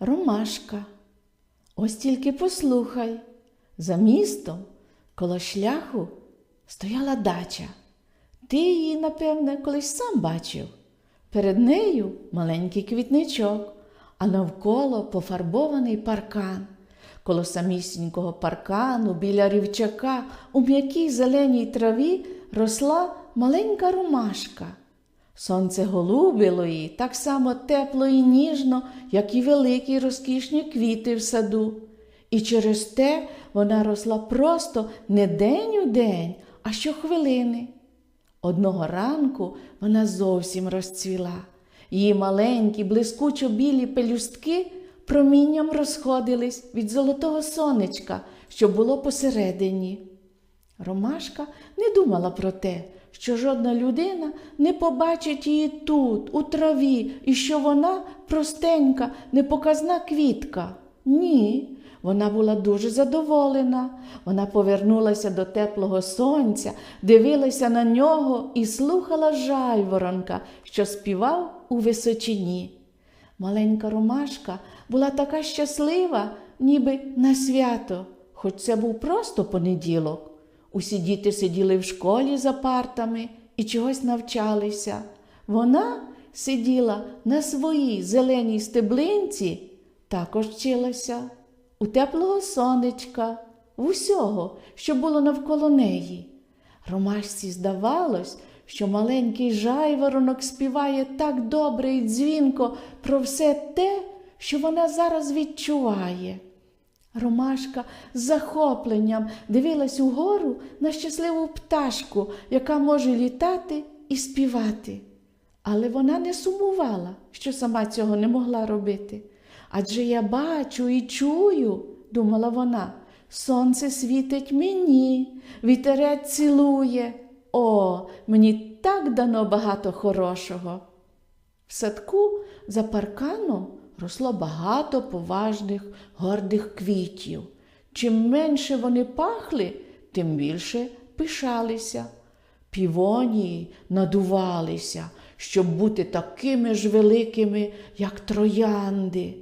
Ромашка. Ось тільки послухай. За містом коло шляху стояла дача. Ти її, напевне, колись сам бачив. Перед нею маленький квітничок, а навколо пофарбований паркан. Коло самісінького паркану біля рівчака у м'якій зеленій траві росла маленька ромашка. Сонце голубило її так само тепло і ніжно, як і великі розкішні квіти в саду. І через те вона росла просто не день у день, а щохвилини. Одного ранку вона зовсім розцвіла. Її маленькі, блискучо білі пелюстки промінням розходились від золотого сонечка, що було посередині. Ромашка не думала про те, що жодна людина не побачить її тут, у траві, і що вона простенька, непоказна квітка. Ні, вона була дуже задоволена. Вона повернулася до теплого сонця, дивилася на нього і слухала жайворонка, що співав у височині. Маленька ромашка була така щаслива, ніби на свято, хоч це був просто понеділок. Усі діти сиділи в школі за партами і чогось навчалися. Вона сиділа на своїй зеленій стеблинці, також вчилася у теплого сонечка, в усього, що було навколо неї. Ромашці здавалось, що маленький жайворонок співає так добре і дзвінко про все те, що вона зараз відчуває. Ромашка з захопленням дивилась угору на щасливу пташку, яка може літати і співати. Але вона не сумувала, що сама цього не могла робити. Адже я бачу і чую, думала вона, сонце світить мені, вітерець цілує. О, мені так дано багато хорошого. В садку за парканом росло багато поважних, гордих квітів. Чим менше вони пахли, тим більше пишалися. Півонії надувалися, щоб бути такими ж великими, як троянди.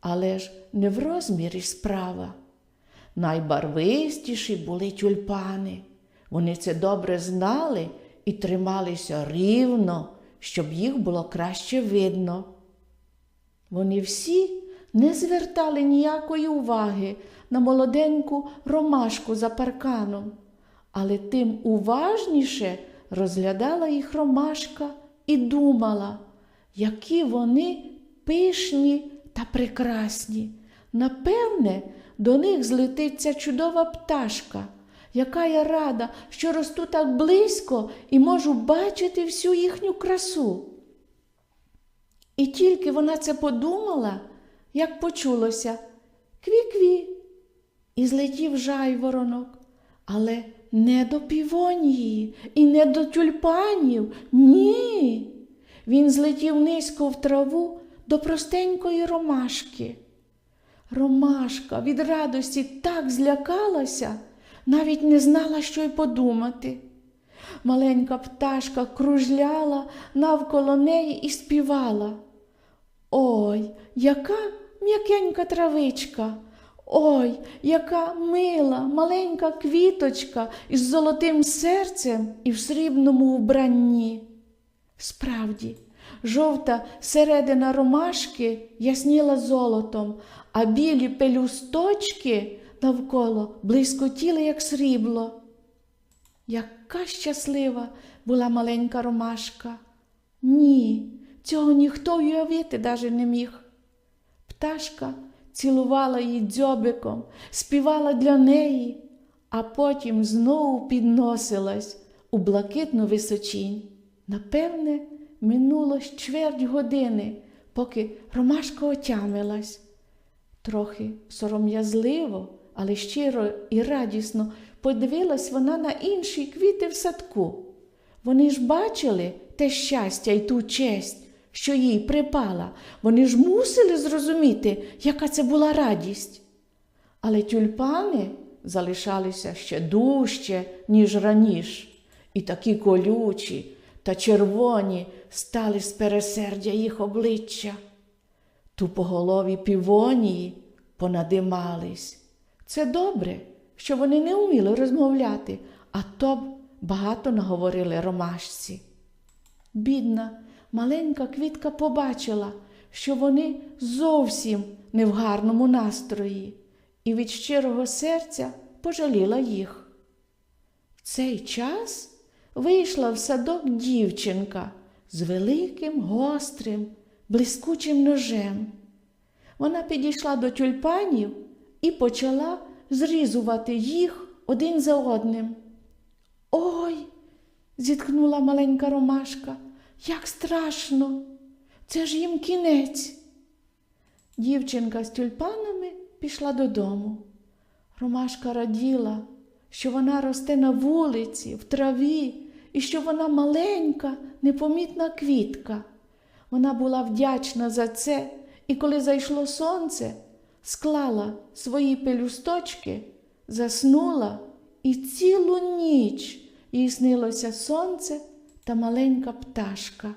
Але ж не в розмірі справа. Найбарвистіші були тюльпани. Вони це добре знали і трималися рівно, щоб їх було краще видно. Вони всі не звертали ніякої уваги на молоденьку ромашку за парканом, але тим уважніше розглядала їх ромашка і думала, які вони пишні та прекрасні. Напевне, до них злетиться чудова пташка, яка я рада, що росту так близько і можу бачити всю їхню красу. І тільки вона це подумала, як почулося кві-кві, і злетів жайворонок, але не до півонії і не до тюльпанів. Ні. Він злетів низько в траву до простенької ромашки. Ромашка від радості так злякалася, навіть не знала, що й подумати. Маленька пташка кружляла навколо неї і співала. Ой, яка м'якенька травичка. Ой, яка мила, маленька квіточка із золотим серцем і в срібному вбранні. Справді, жовта середина ромашки ясніла золотом, а білі пелюсточки навколо блискотіли, як срібло. Яка щаслива була маленька ромашка. Ні, цього ніхто уявити даже не міг. Пташка цілувала її дзьобиком, співала для неї, а потім знову підносилась у блакитну височінь. Напевне, минуло чверть години, поки ромашка отямилась. Трохи сором'язливо, але щиро і радісно подивилась вона на інші квіти в садку. Вони ж бачили те щастя і ту честь, що їй припала. Вони ж мусили зрозуміти, яка це була радість. Але тюльпани залишалися ще дужче, ніж раніше, і такі колючі та червоні стали з пересердя їх обличчя. Тупоголові півонії понадимались. Це добре, що вони не вміли розмовляти, а то б багато наговорили ромашці. Бідна, маленька квітка побачила, що вони зовсім не в гарному настрої, і від щирого серця пожаліла їх. В цей час вийшла в садок дівчинка з великим, гострим, блискучим ножем. Вона підійшла до тюльпанів і почала зрізувати їх один за одним. Ой, зітхнула маленька ромашка, як страшно. Це ж їм кінець. Дівчинка з тюльпанами пішла додому. Ромашка раділа, що вона росте на вулиці, в траві, і що вона маленька, непомітна квітка. Вона була вдячна за це, і коли зайшло сонце, склала свої пелюсточки, заснула, і цілу ніч їй снилося сонце та маленька пташка.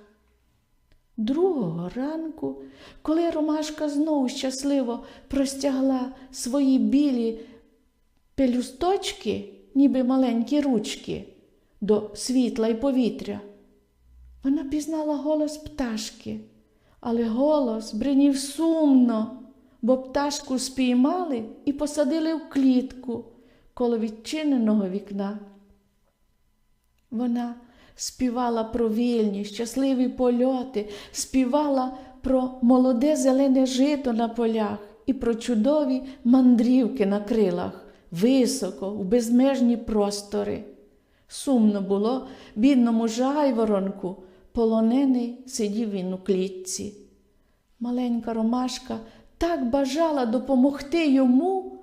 Другого ранку, коли Ромашка знову щасливо простягла свої білі пелюсточки, ніби маленькі ручки, до світла й повітря, вона пізнала голос пташки, але голос бринів сумно, бо пташку спіймали і посадили в клітку коло відчиненого вікна. Вона співала про вільні, щасливі польоти, співала про молоде зелене жито на полях і про чудові мандрівки на крилах, високо, у безмежні простори. Сумно було бідному жайворонку, полонений сидів він у клітці. Маленька ромашка так бажала допомогти йому,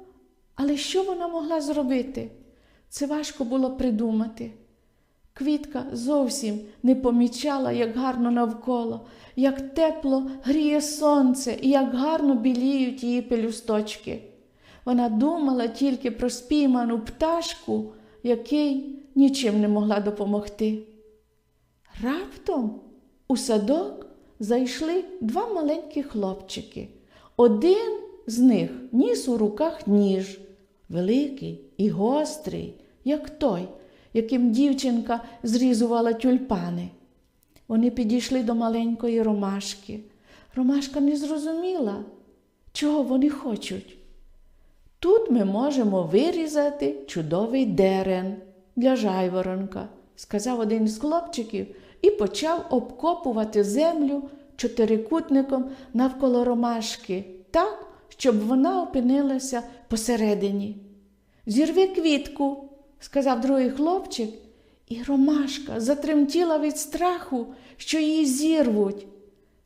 але що вона могла зробити? Це важко було придумати. Квітка зовсім не помічала, як гарно навколо, як тепло гріє сонце і як гарно біліють її пелюсточки. Вона думала тільки про спійману пташку, який нічим не могла допомогти. Раптом у садок зайшли два маленькі хлопчики. Один з них ніс у руках ніж, великий і гострий, як той, яким дівчинка зрізувала тюльпани. Вони підійшли до маленької ромашки. Ромашка не зрозуміла, чого вони хочуть. Тут ми можемо вирізати чудовий дерен для жайворонка, сказав один з хлопчиків і почав обкопувати землю чотирикутником навколо ромашки, так, щоб вона опинилася посередині. Зірви квітку, сказав другий хлопчик, і ромашка затремтіла від страху, що її зірвуть.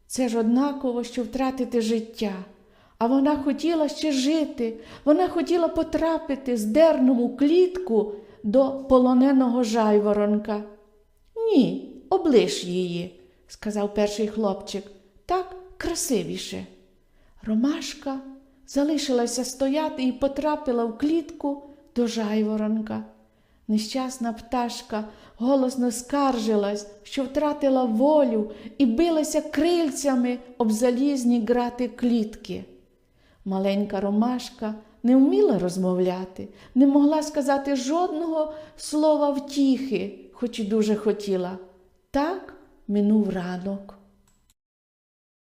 Це ж однаково, що втратити життя. А вона хотіла ще жити, вона хотіла потрапити з дерном у клітку до полоненого жайворонка. Ні, облиш її, сказав перший хлопчик, так красивіше. Ромашка залишилася стояти і потрапила в клітку до жайворонка. Нещасна пташка голосно скаржилась, що втратила волю і билася крильцями об залізні грати клітки. Маленька ромашка не вміла розмовляти, не могла сказати жодного слова втіхи, хоч і дуже хотіла. Так минув ранок.